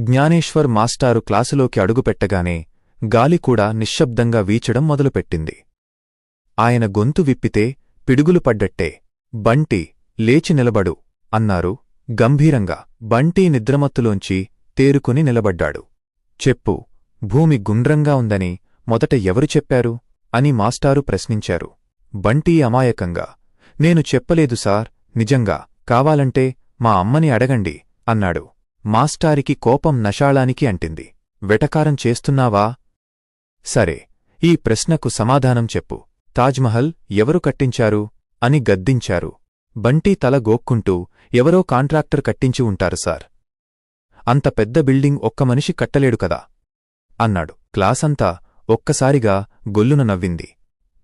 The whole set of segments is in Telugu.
జ్ఞానేశ్వర్ మాస్టారు క్లాసులోకి అడుగుపెట్టగానే గాలి కూడా నిశ్శబ్దంగా వీచడం మొదలుపెట్టింది. ఆయన గొంతు విప్పితే పిడుగులు పడ్డట్టే బంటి లేచి నిలబడు అన్నారు. గంభీరంగా బంటి నిద్రమత్తులోంచి తేరుకుని నిలబడ్డాడు. చెప్పు భూమి గుండ్రంగా ఉందని మొదట ఎవరు చెప్పారు? అని మాస్టారు ప్రశ్నించారు. బంటి అమాయకంగా నేను చెప్పలేదు సార్ నిజంగా కావాలంటే మా అమ్మని అడగండి అన్నాడు. మాస్టారికి కోపం నషాళానికి అంటింది. వెటకారం చేస్తున్నావా? సరే ఈ ప్రశ్నకు సమాధానం చెప్పు. తాజ్మహల్ ఎవరు కట్టించారు? అని గద్దించారు. బంటీ తల గోక్కుంటూ ఎవరో కాంట్రాక్టర్ కట్టించి ఉంటారు సార్. అంత పెద్ద బిల్డింగ్ ఒక్క మనిషి కట్టలేడు కదా? అన్నాడు. క్లాసంతా ఒక్కసారిగా గొల్లున నవ్వింది.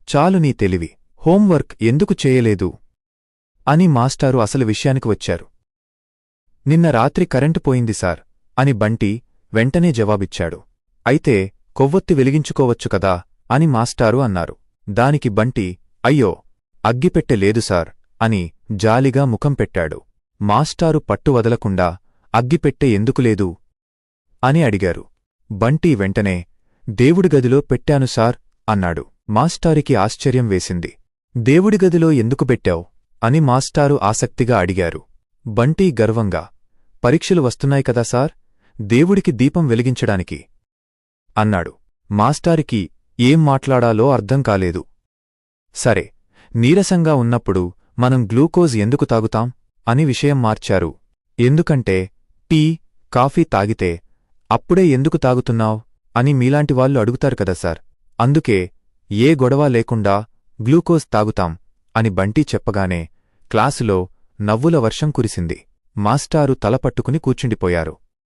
చాలు నీ తెలివి. హోంవర్క్ ఎందుకు చేయలేదు? అని మాస్టారు అసలు విషయానికి వచ్చారు. నిన్న రాత్రి కరెంటు పోయింది సార్ అని బంటి వెంటనే జవాబిచ్చాడు. అయితే కొవ్వొత్తి వెలిగించుకోవచ్చు కదా అని మాస్టారు అన్నారు. దానికి బంటి అయ్యో అగ్గిపెట్టె లేదు సార్ అని జాలిగా ముఖం పెట్టాడు. మాస్టారు పట్టు వదలకుండా అగ్గిపెట్టె ఎందుకు లేదు? అని అడిగారు. బంటి వెంటనే దేవుడి గదిలో పెట్టాను సార్ అన్నాడు. మాస్టారికి ఆశ్చర్యం వేసింది. దేవుడి గదిలో ఎందుకు పెట్టావు? అని మాస్టారు ఆసక్తిగా అడిగారు. బంటి గర్వంగా పరీక్షలు వస్తున్నాయి కదా సార్? దేవుడికి దీపం వెలిగించడానికి. అన్నాడు. మాస్టారికి ఏం మాట్లాడాలో అర్థం కాలేదు. సరే నీరసంగా ఉన్నప్పుడు మనం గ్లూకోజ్ ఎందుకు తాగుతాం? అని విషయం మార్చారు. ఎందుకంటే టీ కాఫీ తాగితే అప్పుడే ఎందుకు తాగుతున్నావ్? అని మీలాంటివాళ్ళు అడుగుతారు కదా సార్. అందుకే ఏ గొడవ లేకుండా గ్లూకోజ్ తాగుతాం అని బంటీ చెప్పగానే క్లాసులో నవ్వుల వర్షం కురిసింది. మాస్టారు తలపట్టుకుని కూర్చుండిపోయారు.